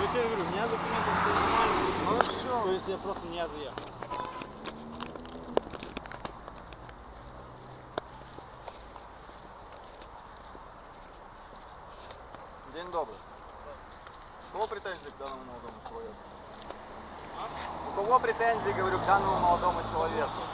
Я тебе говорю, у меня документы все нормально. Ну все. То есть я просто не заехал. День добрый. У кого претензии к данному молодому человеку? У кого претензии, говорю, к данному молодому человеку?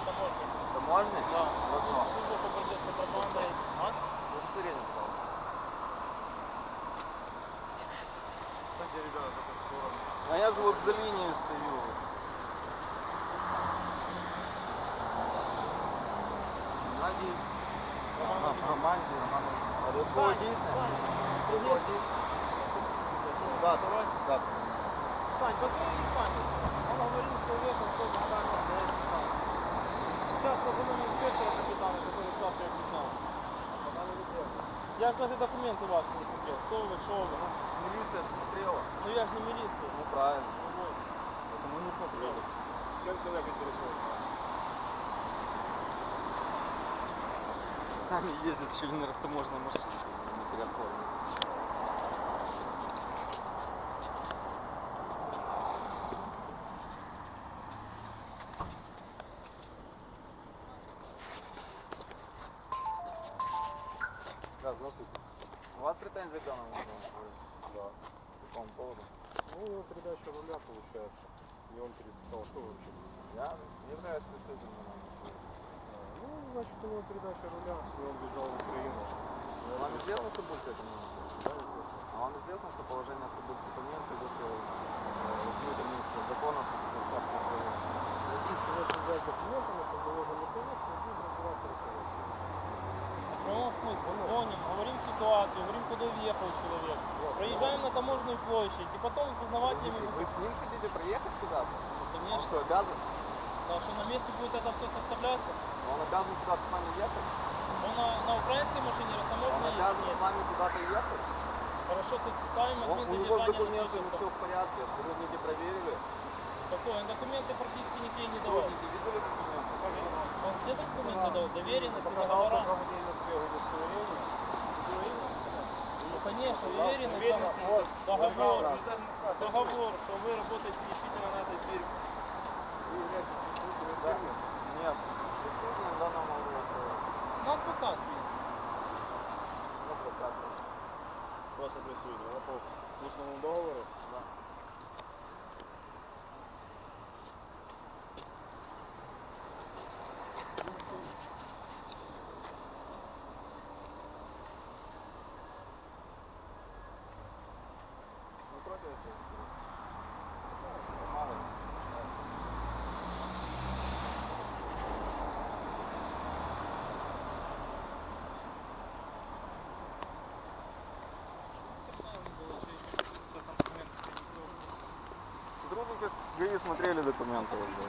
Я же даже документы ваши не смотрел. Кто вы, что вы. Милиция ж смотрела. Ну я же не милиция. Ну правильно. Ну вот. Поэтому не смотрели. Чем человек интересуется? Сами ездят ли на растаможенной машине, не переоформлены. Да, здравствуйте. У вас претензии к данному человеку? Да. По какому поводу? Ну, у него передача руля получается. И он пересекал. Что вы вообще? Я не являюсь представителем данного человека. Ну, значит, у него передача руля, и он бежал в Украину. Вам известно конвенция? Да, известно. А вам известно, что положение Стамбульской конвенции выше э, внутренних законов Государства Украины? Если человек взять документами, что заложено на повестку, и будет разбираться руководство. В прямом смысле. Звоним, говорим ситуацию, говорим, куда въехал человек. Проезжаем на таможенную площадь и потом с дознавателями... Вы с ним хотите проехать куда-то? Ну, Он конечно. что, обязан? Да, что на месте будет это все составляться? Он обязан куда-то с вами ехать? Он на, на украинской машине Он таможенной обязан с вами куда-то ехать? Хорошо, со составим ответ у него с документами на все в порядке, сотрудники проверили. Какой? Он документы практически никакие не давал. Сотрудники видели документы? Он все документы дал, доверенности, договора. Ну, конечно, уверенность, там, договор, договор, что вы работаете действительно на этой фирме. Нет. Действительно, данного молодого человека. Ну, адвокат. Вот вот так вот. Просто присутствие. Да, по устному договору. Да. ГАИ смотрели документы уже.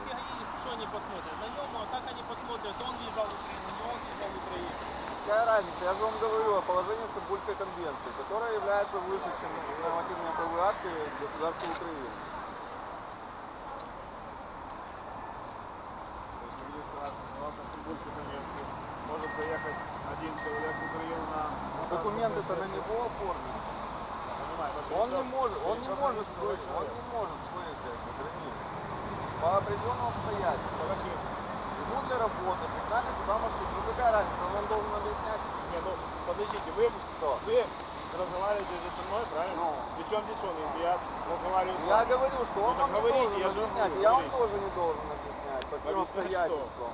Что они посмотрят? На нем, а как они посмотрят? Он въезжал в Украину, не он въезжал в Украину. Какая разница? Я же вам говорю о положении Стамбульской конвенции, которая является выше, чем нормативные правовые акты государства Украины. То есть юридическая разница. У нас в Стамбульской конвенции может заехать один человек в Украину на... Документы-то на него оформлены. Он не может, он не может выйти, он не может выехать за границу. По определенным обстоятельствам. Ему для работы пригнали сюда машину. Ну какая разница, он вам должен объяснять. Не, ну подождите, вы Что? Вы разговариваете же со мной, правильно? Ну. Причем здесь он, если я разговариваю с Я вами? говорю, что он Ну, так вам не должен я объяснять, говорю, я вам тоже не должен объяснять, по обстоятельствам.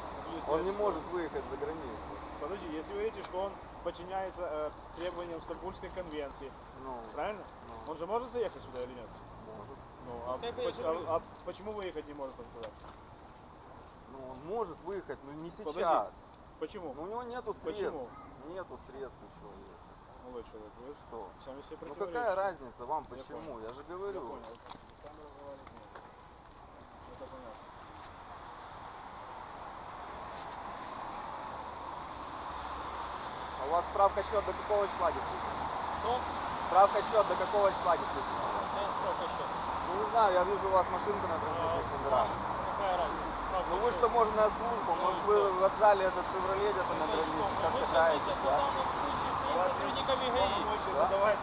Он не может выехать за границу. Подожди, если вы говорите, что он подчиняется э, требованиям Стамбульской конвенции, Ну, правильно? ну, Он же может заехать сюда или нет? может. Ну, а, Пускай поч- поедет. а- а почему выехать не может он туда? Ну, он может выехать, но не сейчас. Подожди. Почему? Но у него нету средств. Почему? Нету средств у человека. Молодой человек, вы Что? сами себе Ну противоречите. какая разница вам, Я почему? Я же Я говорю. понял. С вами разговаривать нет. Это понятно. А у вас справка счет до какого числа действительно? Ну, Справка счет до какого числа действительно сейчас справка счет. Ну не знаю, я вижу у вас машинка на транспортных номерах. Какая разница? Справка Ну вы что, таможенная служба, Ну может вы отжали этот шевроле где-то на Ну что? границе, Ну, как катаетесь, да? вас Да? задавать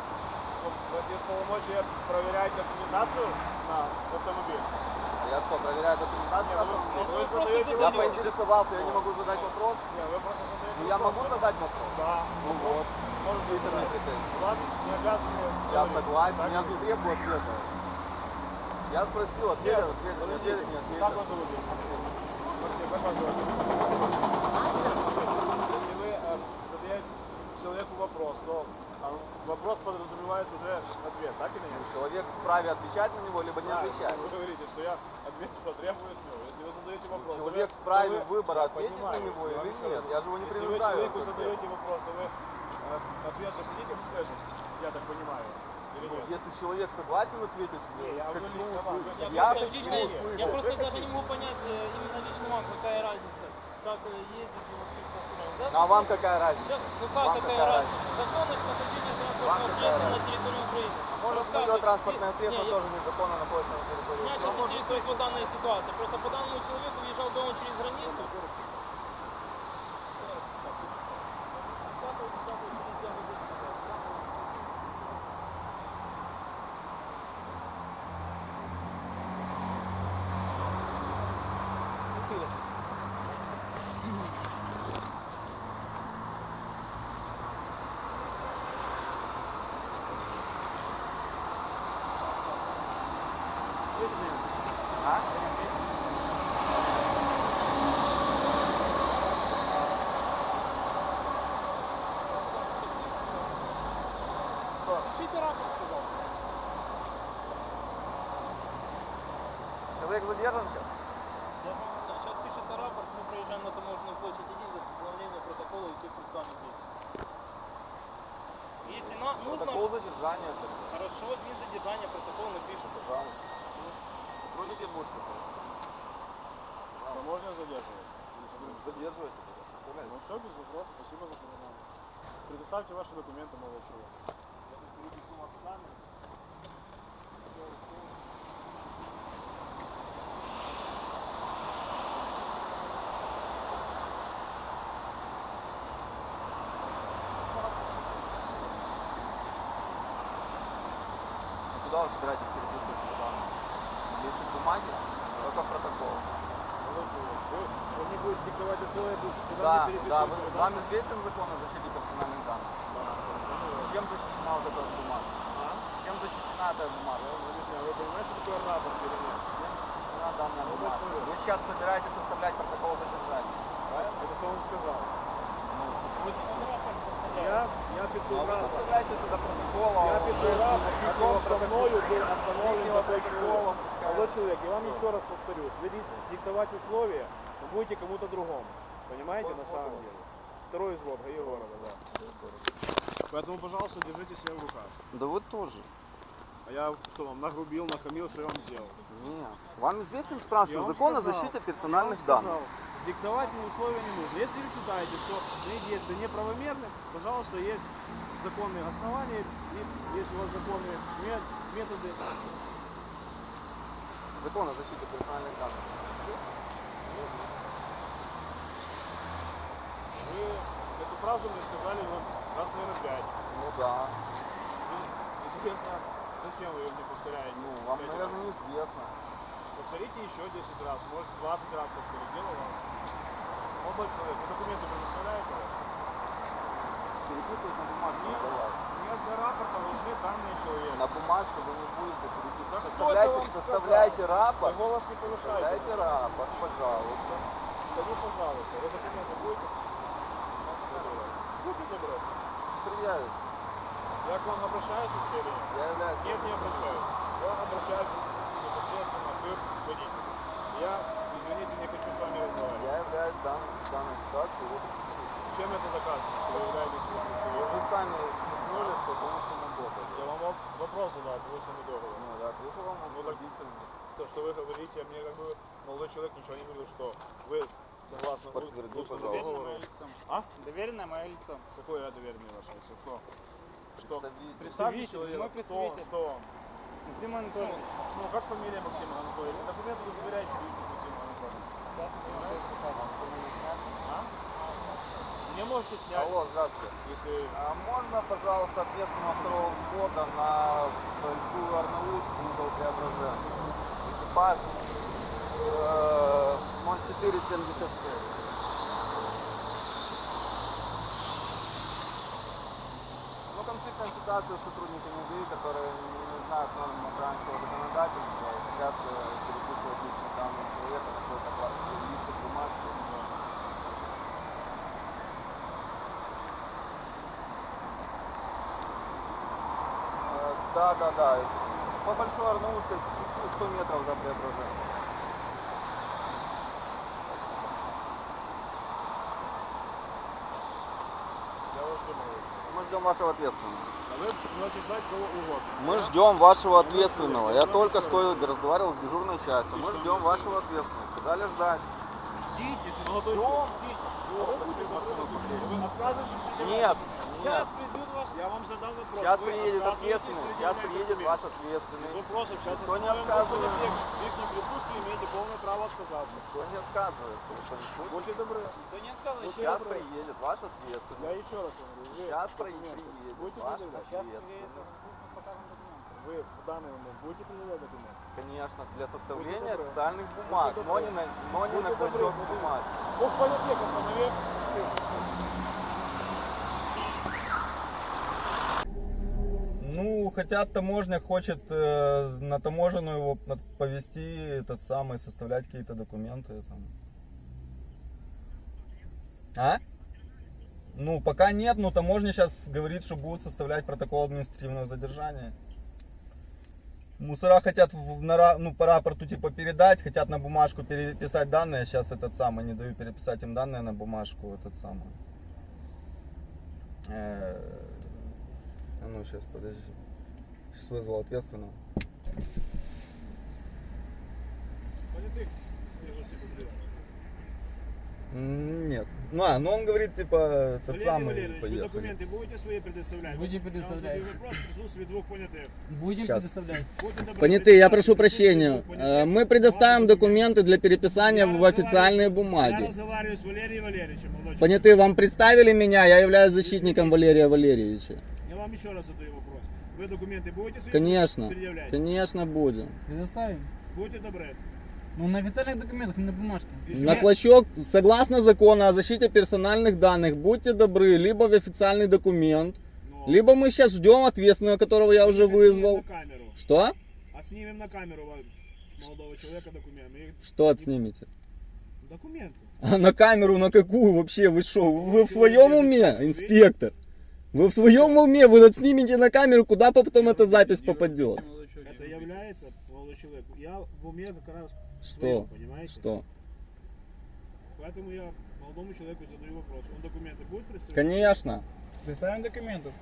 полномочия проверять документацию на автомобиль? А я что, проверяю документацию? Не, ну, Ну, вы вы просто задаете Я вопрос. поинтересовался, я не могу задать вопрос. Не, вы просто задаете Ну, я вопрос. могу задать вопрос? Да. Ну вот. Можете задать. Ладно, не обязаны. Я согласен, Так? я же не требую ответа. Я спросил, Нет, ответил, ответил, не подождите. ответил, не Как вас зовут? Максим, как вас зовут? Если вы э, задаете человеку вопрос, то вопрос подразумевает уже ответ, так или нет? Человек вправе отвечать на него, либо не Да, отвечать. Вы говорите, что я отвечу, что требую с него. Если вы задаете вопрос, Человек вы- вправе вы- выбора Я ответить на него я или нет. раз. Я же его не Если вы принуждаю человеку ответить. задаете вопрос, то вы э, ответ же хотите услышать, я так понимаю, Ну, если человек согласен ответить, Не, я хочу услышать. Я, Я лично, я услышать. просто Вы даже не могу понять э, именно лично вам, какая разница, как э, ездить и вообще все остальное. Да, Ну, А вам какая разница? Сейчас, ну как Вам какая какая разница? Законность нахождения транспортного средства на разница? территории Украины. Может, Рассказывайте. мое транспортное средство тоже незаконно находится на территории Меня Украины. сейчас интересует вот данная ситуация. Просто по данному человеку въезжал дома через границу. А? Рапорт, сказал. Человек задержан сейчас? Сейчас пишется рапорт, мы проезжаем на таможенную площадь 1 за составление протокола и всех процессуальных действий. Если на, нужно, Протокол задержания. хорошо, дни задержания, протокол напишем. Пожалуйста. Сотрудники будут писать. Можно задерживать? Задерживайте. Ну все, без вопросов, спасибо за понимание. Предоставьте ваши документы, молодой человек. Куда вы собираетесь переписывать по данным? Если бумаги, только протокол. Мне будете диктовать условия, куда Да, да, вы, вам известен закон о защите персональных данных? Да. Чем защищена вот эта бумага? Чем защищена эта бумага? Вы понимаете, что такое рапорт или нет? Чем защищена данная Ну, бумага? Вы сейчас собираетесь составлять протокол задержания. Правильно? Это кто вам сказал? Ну, сотрудники. Я, я пишу Ну, а вы рапорт. составляете туда протокол, а Я пишу рапорт о том, что мною был остановлен пускай. Молодой человек, я вам еще раз повторюсь, вы ди- диктовать условия вы будете кому-то другому. Понимаете, на самом деле? Второй взвод, ГАИ города, да. Поэтому, пожалуйста, держите себя в руках. Да вы тоже. А я что вам, нагрубил, нахамил, что я вам сделал? Нет. Вам известен, Я спрашиваю, вам закон о сказал. защите персональных вам данных? сказал, Диктовать мне условия не нужно. Если вы считаете, что мои действия неправомерны, пожалуйста, есть законные основания, и есть у вас законные мет- методы. Закон о защите персональных данных. Вы эту фразу мне сказали вот раз, наверное, пять. Ну да. Ну, Интересно, зачем вы ее мне повторяете? Ну, вам, наверное, раз. неизвестно. Повторите еще 10 раз, может 20 раз повторить. Дело вам. Молодой человек, вы документы предоставляете? Переписывать на бумажку не Нет. Нет, для рапорта нужны данные человека. На бумажку вы не будете переписывать. Да Составляйте, составляйте Вы рапорт. голос не повышайте. Составляйте рапорт, пожалуйста. Скажи, пожалуйста, вы документы будете? Добрый. Будьте добры. Я к вам обращаюсь или нет? Я являюсь... Нет, не обращаюсь. Я обращаюсь непосредственно к водителю. Я, извините, не хочу с вами разговаривать. Я являюсь дан, данной ситуацией. Вот, Чем это доказано, что вы являетесь вы водителем? сами смекнули, что по устному договору. Я вам воп- вопрос задал по устному договору. Ну, я ответил вам Ну, так-. То, что вы говорите, а мне как бы молодой человек ничего не говорил, что вы согласно у- Подтверди, устному пожалуйста. договору. А? Доверенное мое лицо. Какое я доверенное ваше лицо? Кто? Что? Представитель. Представьте Представитель, человека. мой Кто, представитель. что он? Максим Анатольевич. Ну, как фамилия Максима Анатольевича? Документы вы забираете лично Максима Анатольевича. Мне можете снять, Алло, здравствуйте. если... А можно, пожалуйста, ответственного второго взвода на Большую Арнаутскую, угол Преображенска? Экипаж э, 0476. Ну, ситуация с сотрудниками ГАИ, которые не знают норм украинского законодательства, и хотят э, переписывать личные данные человека на какой-то лист бумажки. Э, Да, да, да. По Большой Арнаутской чуть-чуть 100 метров за Преображение. Я вас думаю. Мы ждем вашего ответственного. Вы можете ждать кого угодно. Мы ждем вашего ответственного. Я только что разговаривал с дежурной частью. Мы ждем вашего ответственного. Сказали ждать. Ждите, Ждем. предъявлять Нет, нет. Я вам задал вопрос. Сейчас приедет ответственный. Сейчас приедет ваш ответственный. Вопросов сейчас Никто не отказывает. В их присутствии имеете полное право отказаться. Никто не отказывается. Будьте добры. Да не отказывайтесь. Будьте Сейчас приедет ваш Я ответственный. еще раз говорю. Сейчас приедет ваш предъявлять? ответственный. Вы в данный момент будете предъявлять документы? Конечно, для составления добры. официальных бумаг, Будьте но не на, но не на Будьте добры, клочок будьте бумажки. Останови. Ну, хотят таможня хочет э, на таможенную его повести этот самый, составлять какие-то документы там. А? Ну, пока нет, но таможня сейчас говорит, что будут составлять протокол административного задержания. Мусора хотят в- на, ну, по рапорту типа передать, хотят на бумажку переписать данные, сейчас этот самый, не даю переписать им данные на бумажку, этот самый. Э, а ну, сейчас, подожди. Сейчас вызвал ответственного. Понятых. Вижу секунду. М, Нет. Ну, а, ну он говорит, типа, этот Валерий самый Валерьевич, вы поехали. документы будете свои предоставлять? Будем Я вам предоставлять. задаю вопрос в присутствии двух понятых. Будем Щас. предоставлять. Будьте добры, Понятые, я прошу прощения. Э, Мы предоставим документы для переписания Я в официальные Я бумаги. разговариваю с Валерием Валерьевичем. Понятые, вам представили меня, я являюсь защитником Валерия Валерьевича. Я вам еще раз задаю вопрос. Вы документы будете свои Конечно, предъявлять? конечно будем. Предоставим. Будьте добры. Ну, на официальных документах, не на бумажке. Еще На клочок, согласно закону о защите персональных данных, будьте добры, либо в официальный документ, Но либо мы сейчас ждем ответственного, которого я уже вызвал. на камеру. Что? Отснимем на камеру молодого человека документы. И- Что отснимете? Документы. А на камеру на какую вообще? Вы что, вы в своем уме, инспектор? Вы в своем уме? Вы отснимете на камеру, куда потом эта запись попадет? Это является, молодой человек, я в уме как раз Что? понимаете? Что? Поэтому я молодому человеку задаю вопрос. Он документы будет представлять? Конечно. Предоставим документы.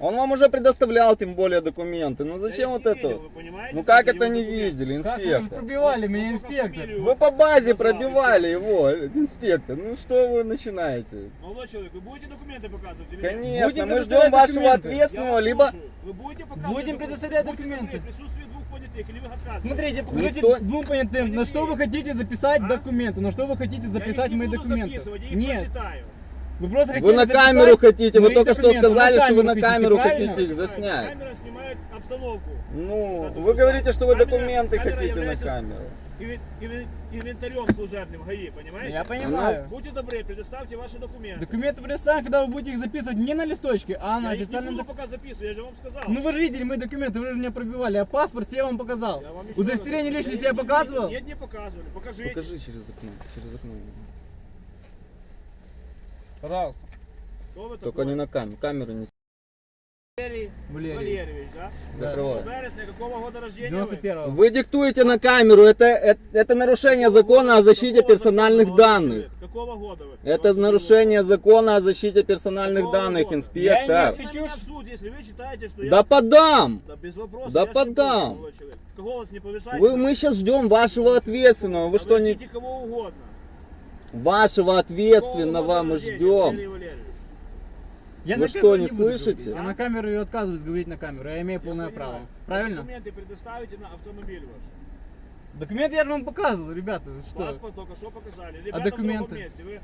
Он вам уже предоставлял, тем более, документы. Ну зачем вот это? видел, вы понимаете? Ну как это не документы. видели, Как вы же инспектор? пробивали меня, инспектор? Вы по базе пробивали его, инспектор. Ну что вы начинаете? Молодой человек, вы будете документы показывать? или нет? Конечно, Будем мы ждем предоставлять вашего документы. Я ответственного, вас либо... слушаю. Вы будете показывать Будем документы? предоставлять документы. В присутствии понятых, или вы отказываетесь? Смотрите, покажите Никто- двум понятым, на что вы хотите записать А? документы, на что вы хотите я записать их не мои буду документы. записывать, я их Нет, прочитаю. вы просто хотите Вы на записать камеру хотите, вы мои только что документы. сказали, что вы на камеру правильно? хотите их заснять. Камера снимает обстановку. Ну, вы говорите, что вы документы камера хотите на камеру. Инвен- инвен- Инвентарем служебным ГАИ, понимаете? Я понимаю. Будьте добры, предоставьте ваши документы. Документы предоставим, когда вы будете их записывать не на листочке, а на я их не официальном буду пока записывать, я же вам сказал. Ну вы же видели мои документы, вы же меня пробивали, а паспорт я вам показал. Я вам еще Удостоверение раз- личности Я я не- показывал? Нет, не показывали. Покажите. Покажи через окно, через окно. Пожалуйста. Кто вы Только такой? не на камеру, камеру не Валерий. Валерьевич, да? Вересня, какого года рождения вы? 91-го. Вы диктуете на камеру, это, это, это нарушение закона о защите Какого персональных закона, молодой данных. человек? Какого года вы? Это нарушение закона о защите персональных Какого данных, года? инспектор. Я прошу. не в суд, если вы считаете, что Да я... подам! Да без вопросов. Да я ж не подам. против, молодой человек. Голос не повышайте. Вы, мы сейчас ждем вашего ответственного. Вы что, не... ждите кого угодно. Вашего Какого ответственного года мы рождения, ждем. Валерий Валерьевич? Я Вы на что, камеру не буду слышите? говорить. Я на камеру и отказываюсь говорить на камеру. Я имею полное право. Правильно? Документы предоставите на автомобиль ваш. Документы я же вам показывал, ребята. вы Что? Паспорт только что показали. А Ребята в документы? другом месте. Вы э,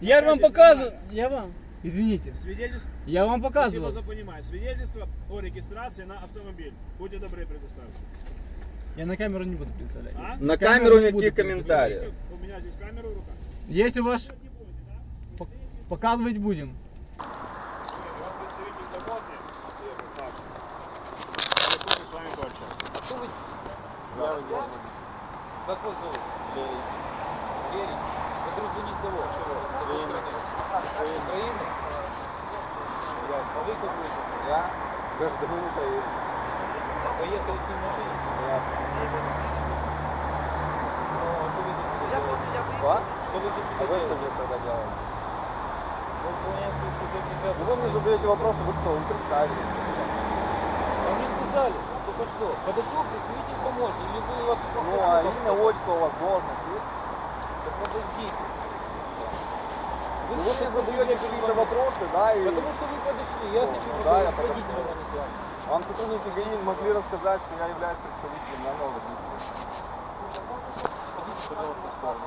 Я же вам опять показываю. Я вам. Извините. Свидетельство, Я вам спасибо показывал. за понимание. Свидетельство о регистрации на автомобиль. Будьте добры, предоставьте. Я на камеру не буду представлять. А? На камеру камеру не буду никаких передавать. комментариев. У меня здесь камера в руках. Есть у вас? Пок- Показывать будем. Вам представитель домотный, я не знаю. Я не буду с вами пообщаться. Как вас зовут? Лерий. Вы гражданин кого? Чего? Страны? Украины? Ясно. А вы какой? Я гражданин Украины. Поехали с ним в машине? Ну, а что вы здесь делаете? А? Что вы здесь А вы что здесь тогда делаете? Вы выполняете свои служебные Ну, Вы мне обязанности. задаете вопросы, вы кто? Вы представились. Вам не сказали? Что. Подошел представитель таможни. Или вы у вас тут Ну, просто а имя, отчество у вас, должность есть? Так подождите. Ну, вы мне хотите задаете какие-то вопросы, да, и Потому что вы подошли. Я Ну, хочу да, поговорить я с водителем, а вами. вам сотрудники ГАИ могли рассказать, что я являюсь представителем данного водителя. Пожалуйста, сторону.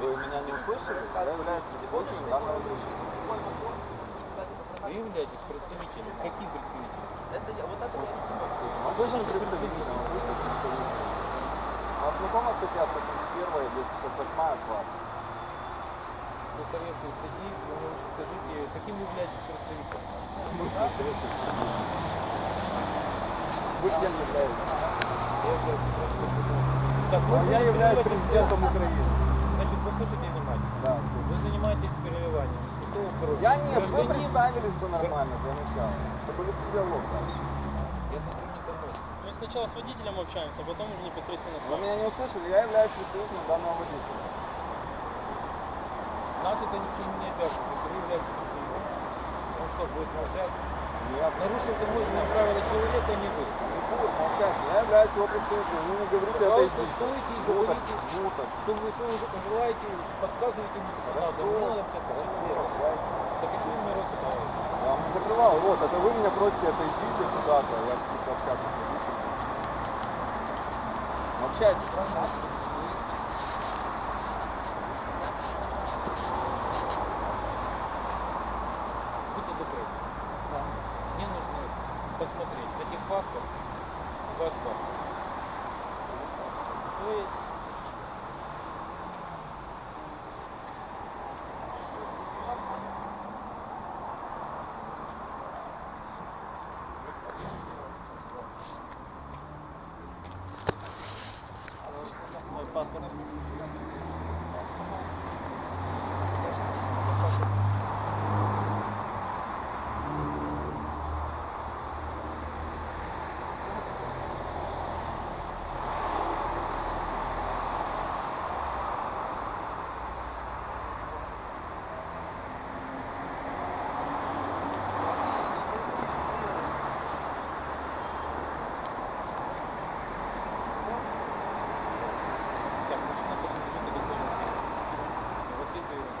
Вы меня не услышали? Я являюсь представителем данного водителя. Вы являетесь представителем. Каким представителем? Он должен представителем, он вышел представителем. У вас знакома статья 171 и 268 от вас? Устаревшие статьи, вы мне лучше скажите, каким вы являетесь представителем? Являетесь? Я являюсь представителем. Так, А я являюсь президентом пустого- Украины. Значит, послушайте внимательно. Да, Вы занимаетесь переливанием в порожнее. Я нет, вы Гражданин- представились бы нормально для начала, чтобы вести диалог дальше. Я сотрудник таможни. Мы сначала с водителем общаемся, а потом уже непосредственно с Вы вами. меня не услышали, я являюсь представителем данного водителя. Нас это ни к чему не обязывает, если вы являетесь представителем. Он что, будет молчать? Нет, Нарушил таможенные правила человека, не вы. не будет молчать, я являюсь его представителем. Вы не говорите это Пожалуйста, стойте и Ну говорите, ну что вы что уже пожелаете, подсказывайте мне, что надо. Хорошо. Мне надо общаться с человеком. Так и чего вы? Я вам не закрывал, вот, это вы меня просите, отойдите куда-то, я буду общаться с. Общайтесь. Будьте добры. Мне нужно посмотреть на техпаспорт и ваш паспорт. То есть, Мой паспорт. Так, машина принадлежит документу. У вас есть доверенность?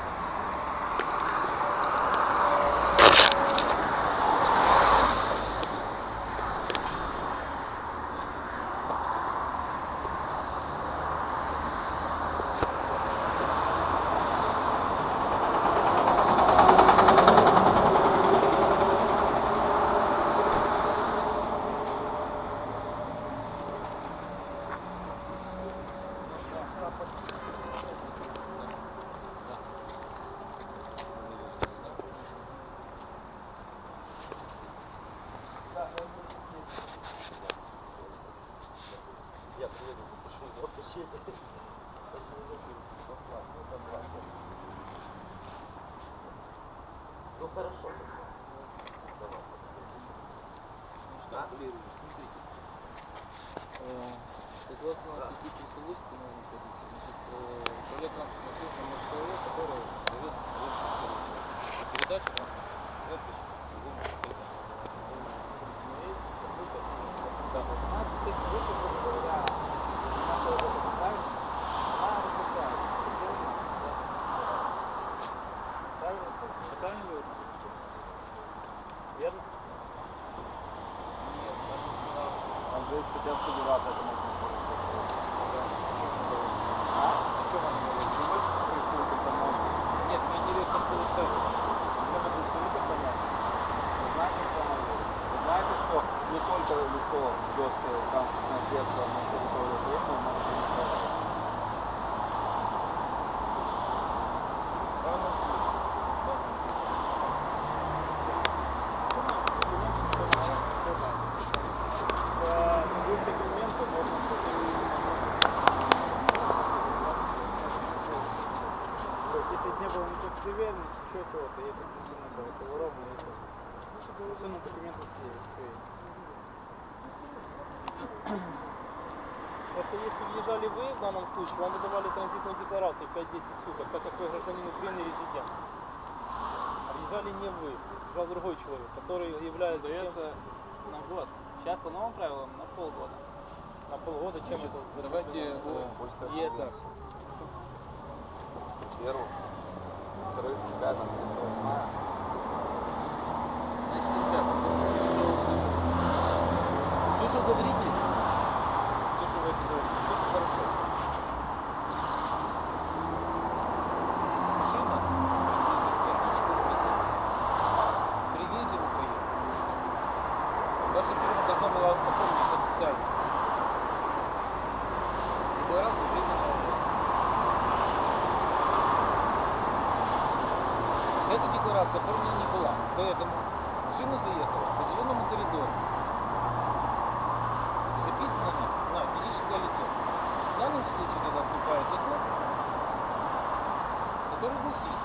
Согласно статье 308 Уголовного кодекса, значит, управлять транспортным средством может военную Передача транспортного запись другому человеку. Да. Присутні помочь? Нет, мне интересно, что вы скажете. Я могу сказать понятно. Знаете, что знаете, что не только лицо, ведущее транспортное средство на территорию Украины, может быть не В данном случае. в данном случае. Любых документов можно Если не было никаких доверенности, еще то-то, если причина была, то ровно это. Все на документах есть, все есть. Просто если въезжали вы в данном случае, вам выдавали транзитную декларацию 5-10 суток, так как вы гражданин Украины резидент. Въезжали не вы, въезжал другой человек, который является Дается на год. Сейчас по новым правилам на полгода. на полгода, чем это Давайте Польская ЕСР. Первый, второй, пятый, восьмая. Значит, ребята, послушайте, что я скажу. Все, что говорите, все, что вы это говорите, все это хорошо. Машина принадлежит практически в процент. При въезде в Украину ваша фирма должна была оформить это официально. Декларацию временного возраста. Эта декларация была, поэтому машина заехала по зеленому коридору. Записано на, физическое лицо. В данном случае тогда вступает закон, который гласит,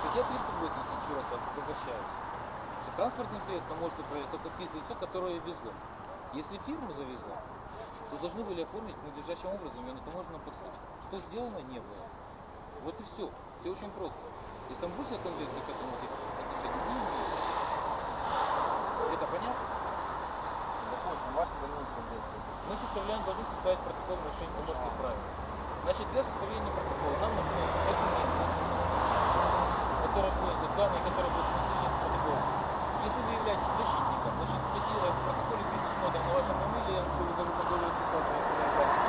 статья 380, еще раз возвращаюсь, что транспортное средство может управлять только физлицо, которое везло. Если фирму завезло, то должны были оформить надлежащим образом ее на таможенном посту. Что сделано, не было. Вот и все. Все очень просто. Истамбульская конвенция к этому имеет. Это понятно? Допустим, ваши дальнейшие действия. Мы составляем, должны составить протокол нарушения таможенных правил. Значит, для составления протокола нам нужны документы, которые будут, данные, которые будут внесены в протокол. Если вы являетесь защитником, значит, статья в протоколе предусмотрена ваша фамилия, я уже даже по договору специально если вы являетесь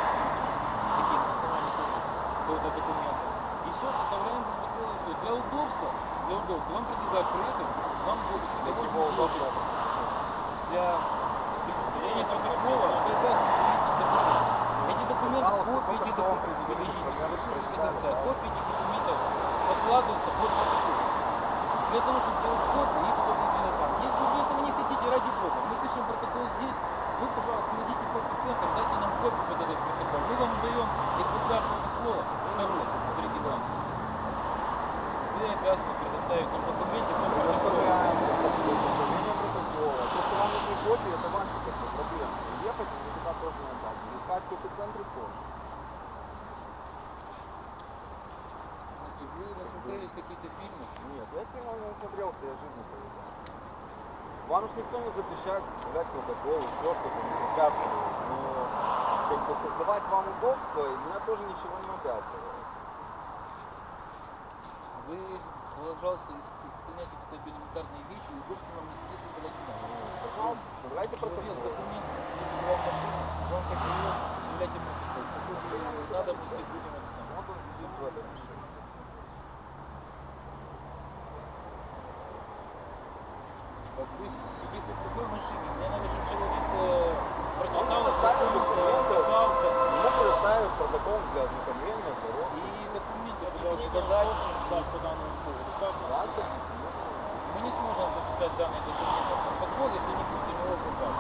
таких оснований тоже, какого-то документа. И все, составляем протокол и все. Для для удобства вам предлагают приехать, вам будет Для чего удобно? для при составлении протокола прекрасно документы. Эти документы, копии документов, подождите, проблемы, послушайте до конца, копии этих документов подкладываются под протокол. Для того, чтобы сделать копии, их подгрузили там. Если вы этого не хотите, ради бога, мы пишем протокол здесь, вы, пожалуйста, найдите копию центр, дайте нам копию под этот протокол. Мы вам даем экземпляр протокола, второй, под оригиналом. Вы обязаны предоставить нам документы, Мы копию протокола. оставляем составление протокола. То, что вам нужны копии, это ваши как бы, проблемы. Ехать вы туда тоже не копии центры тоже. Вы насмотрелись какие-то фильмы? Нет, я кино не смотрелся, я жизнь провел. Вам уж никто не запрещает составлять протокол, еще что-то, не препятствует. Но как бы создавать вам удобство, меня тоже ничего не обязывает. Вы, пожалуйста, ис- исполняйте какие-то элементарные вещи, и удобства вам никто создавать не надо. Пожалуйста, составляйте Человек с протокол. документами, собрал машину, вам как составляйте протокол. Какой надо, будем это самое. Вот он сидит в этой машине. Вот Пусть сидит в какой машине. Мне надо, чтобы человек э, прочитал, расписался. Ему предоставят протокол для ознакомления, здоровья. И документы, пожалуйста, додать по данному поводу. Как? Мы не сможем записать данные документы в протокол, если не будет у него в руках.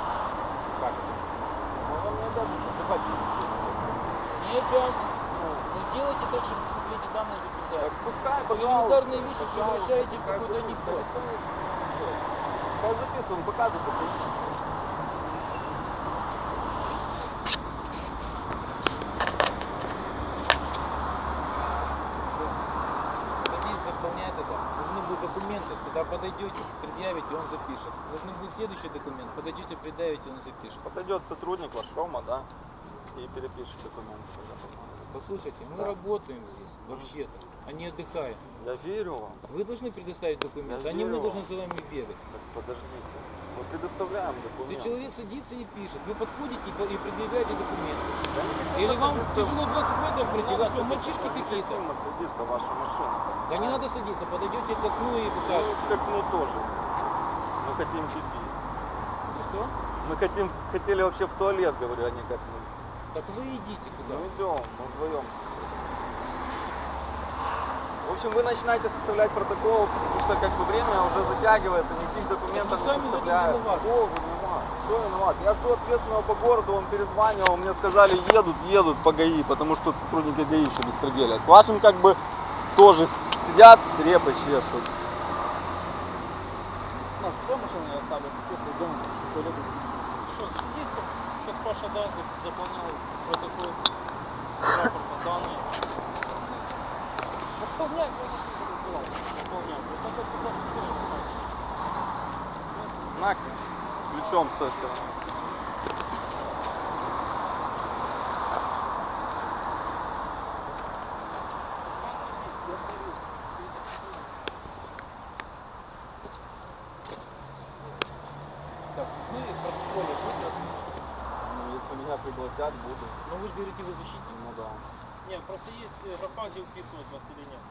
Как это? Ну, вам не обязаны покупать. Не обязан. Но сделайте так, чтобы смогли эти данные записать. Так пускай, пожалуйста. Элементарные вещи превращаете в какой-то анекдот. Показывает. Садись, заполняй это. Нужны будут документы. Туда подойдете, предъявите, он запишет. Нужны будет следующий документ. Подойдете, предъявите, он запишет. Подойдет сотрудник ваш Рома, да, и перепишет документы. по-моему. Послушайте, мы Да. работаем здесь, вообще-то. Не отдыхая. Я верю вам. Вы должны предоставить документы, Я не мы верю должны вам. за вами бегать. Так подождите. Мы предоставляем Если документы. человек садится и пишет, вы подходите и по- и предъявляете документы. Не хотим Или мы вам садиться- тяжело 20 метров? Вы надо что, мальчишки какие-то? мы садиться в вашу машину. Да не надо садиться, подойдете к окну и Ну, покажете. как ну тоже. Мы хотим пипи. Что? Мы хотим, хотели вообще в туалет, говорю, а не как мы. Так вы идите куда? Ну идем, мы вдвоем. В общем, вы начинаете составлять протокол, потому что как бы время уже затягивается, никаких документов вы не составляют. Кто виноват? Кто виноват? Я жду ответственного по городу, он перезванивал, мне сказали, едут, едут по ГАИ, потому что сотрудники ГАИ еще беспределят. К вашим как бы тоже сидят, репы чешут. Ну, кто машину я оставлю? Слушай, дома, что туалет уже. Что, сидит сейчас Паша даст, заполнял протокол, рапортные данные. Заполняй, конечно, буду делать. Заполняй. Вот так вот всегда всё написать. На ключ. Ключом с той стороны. Ну, если меня пригласят, буду. Ну вы же говорите, вы защитник. Ну да. Не, просто есть э, графа, где вписывать вас или нет.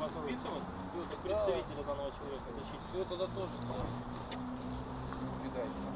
Вас вписывать? Как представителя данного человека защитить. Все тогда тоже, да. Thank you.